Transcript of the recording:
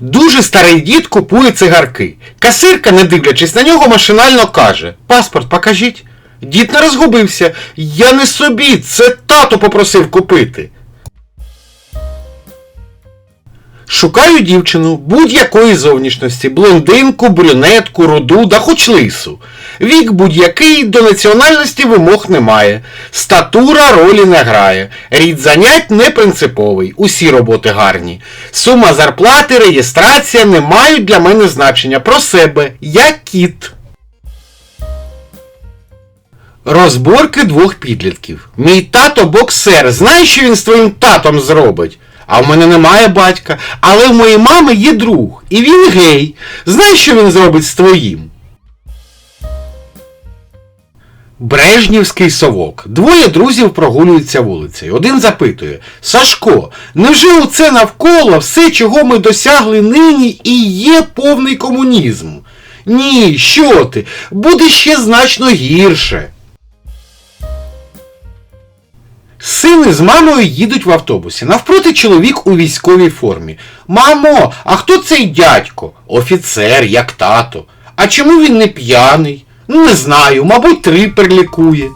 Дуже старий дід купує цигарки. Касирка, не дивлячись на нього, машинально каже: Паспорт покажіть. Дід не розгубився. Я не собі, це тато попросив купити. Шукаю дівчину будь-якої зовнішності, блондинку, брюнетку, руду, да хоч лису. Вік будь-який до національності вимог немає. Статура ролі не грає. Рід занять не принциповий, усі роботи гарні. Сума зарплати, реєстрація не мають для мене значення. Про себе. Я кіт. Розборки двох підлітків. Мій тато боксер. Знаєш, що він з твоїм татом зробить? А в мене немає батька, але в моєї мами є друг, і він гей. Знаєш, що він зробить з твоїм? Брежнівський совок. Двоє друзів прогулюються вулицею. Один запитує: Сашко, невже оце навколо все, чого ми досягли нині, і є повний комунізм? Ні, що ти? Буде ще значно гірше. Сини з мамою їдуть в автобусі. Навпроти чоловік у військовій формі. Мамо, а хто цей дядько? Офіцер, як тато. А чому він не п'яний? Ну, не знаю, мабуть, три лікує.